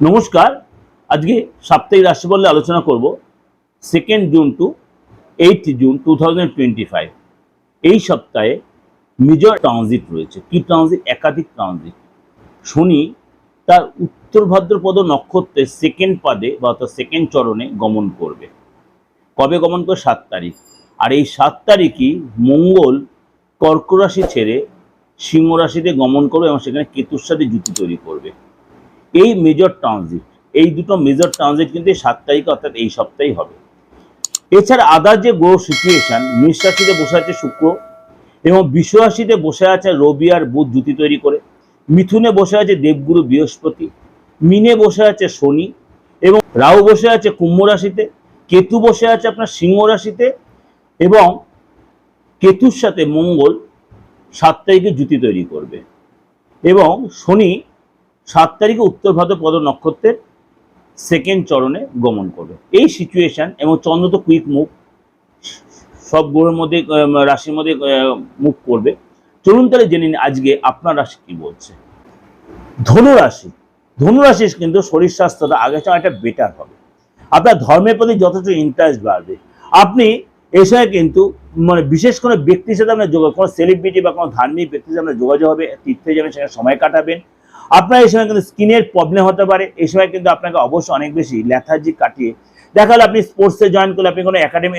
নমস্কার। আজকে সাপ্তাহিক রাশি বললে আলোচনা করব second June to eight June to এই সপ্তাহে মেজর ট্রানজিট রয়েছে। কি ট্রানজিট একাধিক ট্রানজিট শনি তার উত্তর ভাদ্রপদ নক্ষত্রের সেকেন্ড পাদে বা অর্থাৎ সেকেন্ড চরণে গমন করবে। কবে গমন করে সাত তারিখ। আর এই সাত তারিখই মঙ্গল কর্করাশি ছেড়ে সিংহ রাশিতে গমন করবে এবং সেখানে কেতুর সাথে জুতি তৈরি করবে। এই মেজর ট্রানজিট এই দুটো মেজর ট্রানজিট কিন্তু সাত তারিখে অর্থাৎ এই সপ্তাহেই হবে। এছাড়া আদার যে গ্রহ সিচুয়েশন মেষ রাশিতে বসে আছে শুক্র এবং বিশ্ব রাশিতে বসে আছে রবি আর বুধ জুতি তৈরি করে। মিথুনে বসে আছে দেবগুরু বৃহস্পতি, মিনে বসে আছে শনি এবং রাহু বসে আছে কুম্ভ রাশিতে, কেতু বসে আছে আপনার সিংহ রাশিতে এবং কেতুর সাথে মঙ্গল সাত তারিখে জুতি তৈরি করবে এবং শনি সাত তারিখে উত্তর ভাদ্রপদ নক্ষত্রের সেকেন্ড চরণে গমন করবে। এই সিচুয়েশন এবং চন্দ্র তো কুইক মুভ সব গ্রহের মধ্যে রাশির মধ্যে মুভ করবে। চলুন তাহলে জেনে নিন আজকে আপনার রাশি কি বলছে। ধনু রাশি ধনু রাশি কিন্তু শরীর স্বাস্থ্যটা আগের সময় একটা বেটার হবে। আপনার ধর্মের প্রতি যথেষ্ট ইন্টারেস্ট বাড়বে। আপনি এই সময় কিন্তু মানে বিশেষ কোনো ব্যক্তির সাথে আপনার যোগাযোগ, কোনো সেলিব্রিটি বা কোনো ধার্মিক ব্যক্তির সাথে আপনার যোগাযোগ হবে, তীর্থে যাবেন, সেখানে সময় কাটাবেন আপনার এই সময় কিন্তু স্কিনের প্রবলেম হতে পারে, এই সময় কিন্তু আপনাকে অবশ্যই অনেক বেশি ল্যাথার্জি কাটিয়ে দেখা গেলো আপনি স্পোর্টসে জয়েন করলেন, আপনি কোনো একাডেমি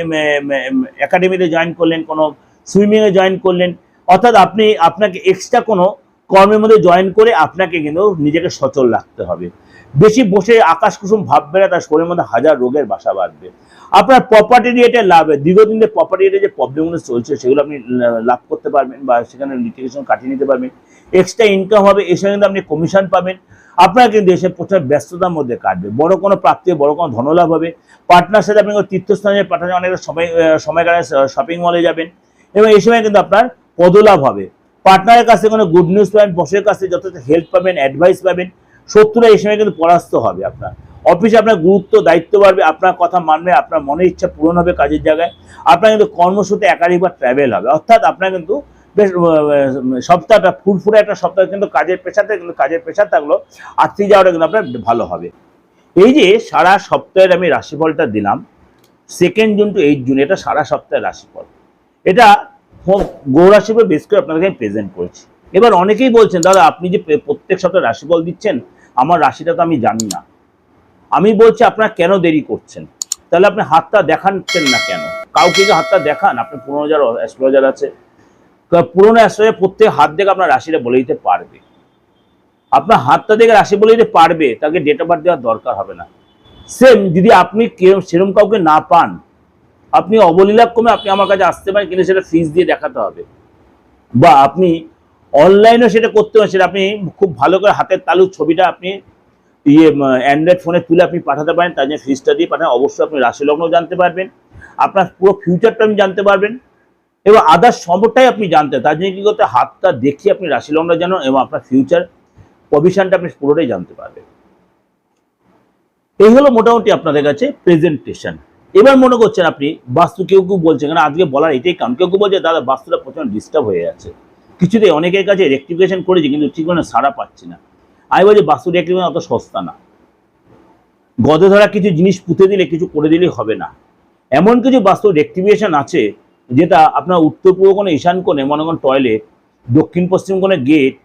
একাডেমিতে জয়েন করলেন, কোনো সুইমিংয়ে জয়েন করলেন, অর্থাৎ আপনি আপনাকে এক্সট্রা কোনো কর্মের মধ্যে জয়েন করে আপনাকে কিন্তু নিজেকে সচল রাখতে হবে। বেশি বসে আকাশ কুসুম ভাববে না, তার শরীরের মধ্যে হাজার রোগের বাসা বাঁধবে। আপনার প্রপার্টি রিলেটেড লাভ দীর্ঘদিন ধরে প্রপার্টি রিলেটেড যে প্রবলেমগুলো চলছে, সেগুলো আপনি লাভ করতে পারবেন বা সেখানে লিটিগেশন কাটিয়ে নিতে পারবেন। এক্সট্রা ইনকাম হবে সঙ্গে কিন্তু আপনি কমিশন পাবেন। আপনার কিন্তু এসে প্রচুর ব্যস্ততার মধ্যে কাটবে। বড় কোনো প্রাপ্তি, বড় কোনো ধনলাভ হবে। পার্টনার সাথে আপনি তীর্থস্থানে পাঠানো অনেক সময় সময় কাটায় শপিং মলে যাবেন। এবং এই সময় কিন্তু আপনার পদলাভ হবে। পার্টনারের কাছে কোনো গুড নিউজ পাবেন বসের কাছে যথেষ্ট হেল্প পাবেন অ্যাডভাইস পাবেন, শত্রুরা এই সময় কিন্তু পরাস্ত হবে আপনার। অফিসে আপনার গুরুত্ব, দায়িত্ব বাড়বে, আপনার কথা মানবে, আপনার মনের ইচ্ছা পূরণ হবে কাজের জায়গায়, আপনার কিন্তু কর্মসূত্রে একাধিকবার ট্রাভেল হবে। অর্থাৎ আপনার কিন্তু বেশ সপ্তাহটা ফুরফুরে একটা সপ্তাহ কিন্তু কাজের পেশাতে, কিন্তু কাজের পেশা থাকল আর্থিক যাওয়াটা কিন্তু আপনার ভালো হবে। এই যে সারা সপ্তাহের আমি রাশিফলটা দিলাম second June to eight June, এটা সারা সপ্তাহের রাশিফল। এটা গৌরাশিফল বেশ করে আপনাদেরকে আমি প্রেজেন্ট করেছি। এবার অনেকেই বলছেন, দাদা, আপনি যে প্রত্যেক সপ্তাহে রাশিফল দিচ্ছেন, আমার রাশিটা তো আমি জানি না। আমি বলছি, আপনারা কেন দেরি করছেন? তাহলে আপনি হাতটা দেখাচ্ছেন না কেন? কাউকে যে হাতটা দেখান আপনি পনেরো হাজার অ্যাস্ট্রোলজার আছে পুরোনো অ্যাস্ট্রোলজার প্রত্যেক হাত দেখে আপনার রাশিটা বলে দিতে পারবে। আপনার হাতটা দেখে রাশি বলে দিতে পারবে, তাকে ডেট অফ বার্থ দেওয়ার দরকার হবে না। সেম যদি আপনি কেউ- সেরম কাউকে না পান আপনি অবলীলাক্রমে আপনি আমার কাছে আসতে পারেন, কিন্তু সেটা ফিস দিয়ে দেখাতে হবে। বা আপনি অনলাইনেও সেটা করতে পারেন, সেটা আপনি খুব ভালো করে হাতের তালুর ছবিটা আপনি ইয়ে অ্যান্ড্রয়েড ফোনে তুলে আপনি পাঠাতে পারেন, তার জন্য ফিসটা দিয়ে পাঠান, অবশ্যই আপনি রাশি লগ্ন জানতে পারবেন। আপনার পুরো ফিউচারটা আপনি জানতে পারবেন। এবং আদার্স সবটাই আপনি জানতে, তার জন্য কী করতে হাতটা দেখিয়ে আপনি রাশি লগ্ন জানুন এবং আপনার ফিউচার পজিশনটা আপনি পুরোটাই জানতে পারবেন। এই হলো মোটামুটি আপনাদের কাছে প্রেজেন্টেশন এবার মনে করছেন আপনি, বাস্তু কেউ কেউ বলছেন, কারণ আজকে বলার এটাই কারণ। কেউ কেউ বলছে, দাদা, বাস্তুটা প্রচণ্ড ডিস্টার্ব হয়ে যাচ্ছে। কিছুতেই অনেকের কাছে রেক্টিফিকেশন করেছি, কিন্তু ঠিক কোনো সাড়া পাচ্ছি না। আমি বলছি, বাস্তু রেক্টিফিকেশন অত সস্তা না। গদে ধরা কিছু জিনিস পুঁতে দিলে, কিছু করে দিলেই হবে না। এমন কিছু বাস্তু রেক্টিফিকেশন আছে, যেটা আপনার উত্তর পূর্ব কোণে ঈশান কোণে, মনে করেন টয়লেট দক্ষিণ পশ্চিম কোণে গেট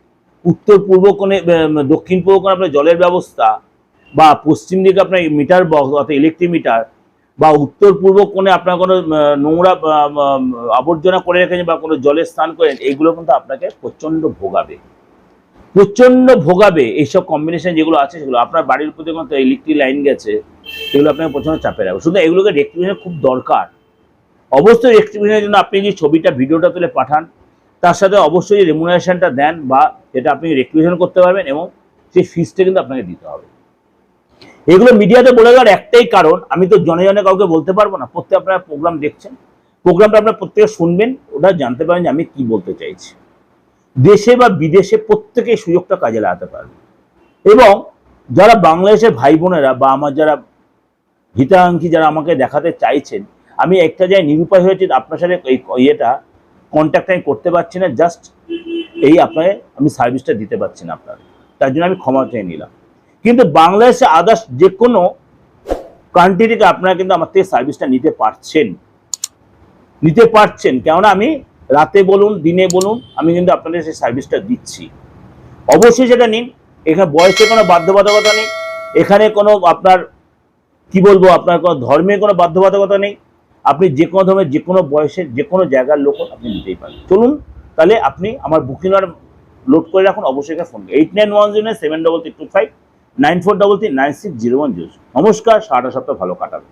উত্তর পূর্ব কোণে দক্ষিণ পূর্ব কোণে আপনার জলের ব্যবস্থা, বা পশ্চিম দিকে আপনার মিটার বক্স অর্থাৎ ইলেকট্রিক মিটার বা উত্তর পূর্ব কোণে আপনার কোনো নোংরা আবর্জনা করে রেখেছেন বা কোনো জলের স্নান করেন এইগুলো কিন্তু আপনাকে প্রচণ্ড ভোগাবে। প্রচণ্ড ভোগাবে এইসব কম্বিনেশন যেগুলো আছে সেগুলো। আপনার বাড়ির উপর দেখুন ইলেকট্রিক লাইন গেছে, সেগুলো আপনাকে প্রচণ্ড চাপে রাখবে। শুধু এগুলোকে রেক্টিফিকেশন খুব দরকার। অবশ্যই রেক্টিফিকেশনের জন্য আপনি যে ছবিটা, ভিডিওটা তুলে পাঠান, তার সাথে অবশ্যই রেমুনারেশনটা দেন বা এটা আপনি রেক্টিফিকেশন করতে পারবেন এবং সেই ফিজটা কিন্তু আপনাকে দিতে হবে। এগুলো মিডিয়াতে বলে দেওয়ার একটাই কারণ, আমি তো জনে জনে কাউকে বলতে পারব না, প্রত্যেক আপনারা প্রোগ্রাম দেখছেন প্রোগ্রামটা আপনারা প্রত্যেকে শুনবেন, ওটা জানতে পারেন যে আমি কি বলতে চাইছি। দেশে বা বিদেশে প্রত্যেকে সুযোগটা কাজে লাগাতে পারবে। এবং যারা বাংলাদেশের ভাই বোনেরা বা আমার যারা হিতাকাঙ্ক্ষী যারা আমাকে দেখাতে চাইছেন, আমি একটা জায়গায় নিরুপায় হয়েছে, আপনার সাথে এই ইয়েটা কন্ট্যাক্ট আমি করতে পারছি না জাস্ট এই আপনাকে আমি সার্ভিসটা দিতে পারছি না আপনার। তার জন্য আমি ক্ষমা চেয়ে নিলাম। কিন্তু বাংলাদেশে আদার্স যে কোনো কান্ট্রি থেকে আপনারা কিন্তু আমার থেকে সার্ভিসটা নিতে পারছেন। নিতে পারছেন। কেননা আমি রাতে বলুন, দিনে বলুন, আমি কিন্তু আপনাদের সেই সার্ভিসটা দিচ্ছি। অবশ্যই সেটা নিন। এখানে বয়সে কোনো বাধ্যবাধকতা নেই। এখানে কোনো আপনার, কি বলব, আপনার কোনো ধর্মের কোনো বাধ্যবাধকতা নেই। আপনি যে কোনো ধর্মের যে কোনো বয়সের যে কোনো জায়গার লোক আপনি নিতেই পারেন। চলুন, তাহলে আপনি আমার বুকিং লোড করে রাখুন। অবশ্যই phone eight nine one zero seven double three two five nine four double three nine six zero one zero নমস্কার সারাটা সপ্তাহ ভালো কাটাবে।